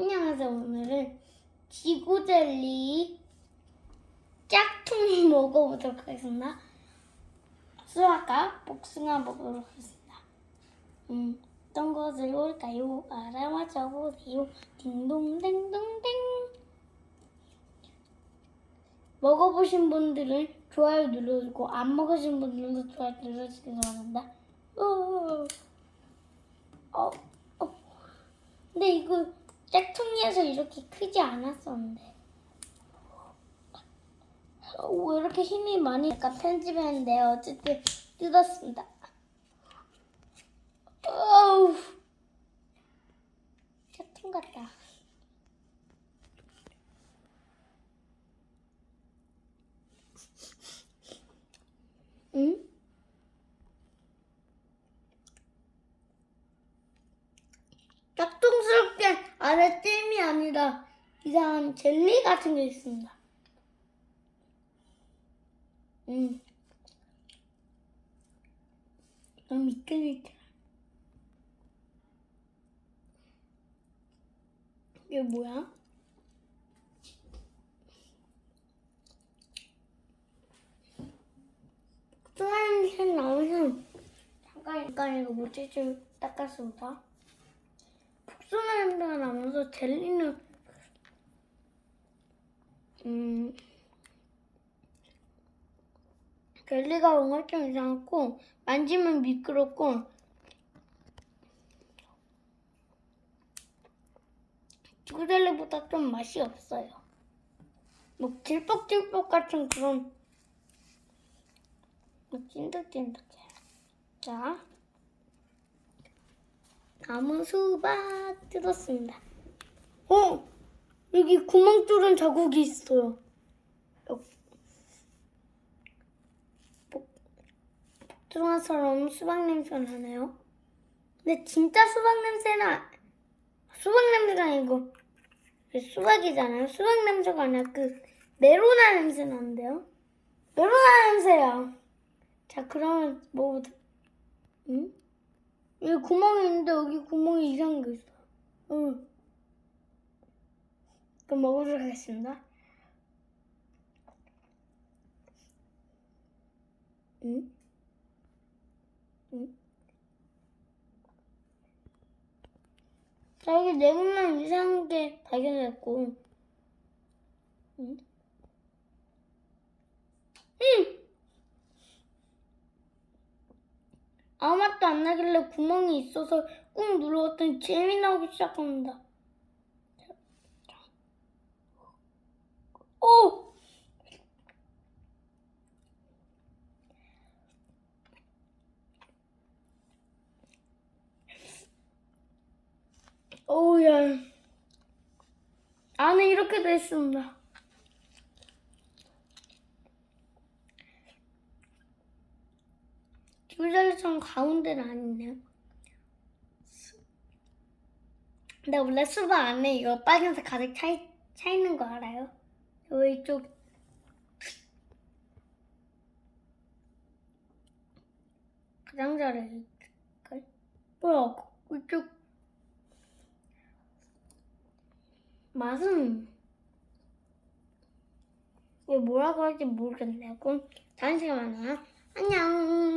안녕하세요. 오늘은 지구젤리 짝퉁 먹어보도록 하겠습니다. 수학과 복숭아 먹도록 하겠습니다. 음, 어떤 것을 올까요? 알아맞혀 보세요. 딩동댕동댕. 먹어보신 분들은 좋아요 눌러주고 안 먹으신 분들도 좋아요 눌러주시기 바랍니다. 어, 어, 어. 근데 이거 짝퉁이어서 이렇게 크지 않았었는데. 어, 왜 이렇게 힘이 많이 약간 편집했는데 어쨌든 뜯었습니다. 짝퉁 같다. 응? 짝퉁스럽게 안에 잼이 아니라 이상한 젤리 같은 게 있습니다. 음. 너무 미끌미끌. 이게 뭐야? 슬라임이 나오면 잠깐 잠깐 이거 물질 좀 닦았습니다. 복숭아 냄새가 나면서 젤리는 음 젤리가 뭔가 좀 이상하고 만지면 미끄럽고 지구젤리보다 좀 맛이 없어요. 뭐 질퍽질퍽 같은 그런 뭐 찐득찐득해. 자, 남은 수박 뜯었습니다. 어, 여기 구멍 뚫은 자국이 있어요. 복숭아처럼 수박 냄새가 나네요. 근데 진짜 수박 냄새는 아- 수박 냄새가 아니고 수박이잖아요. 수박 냄새가 아니라 그 메로나 냄새 나는데요. 메로나 냄새야. 자 그러면 먹어보자. 응? 여기 구멍이 있는데 여기 구멍이 이상한 게 있어. 응. 그럼 먹어보도록 하겠습니다. 응? 응? 자, 여기 네모난 이상한 게 발견됐고. 응? 응! 맛도 안 나길래 구멍이 있어서 꾹 눌렀더니 잼이 나오기 시작합니다. 오! 오야. 안에 이렇게 돼 있습니다. 귤젤리처럼 가운데는 아니네요. 근데 원래 수박 안에 이거 빨간색 가득 차, 있, 차 있는 거 알아요? 여기 쪽 가장 잘해. 뭐야? 이쪽 맛은 이게 뭐라고 할지 모르겠네요. 그럼 다른 시간에 만나요. 안녕.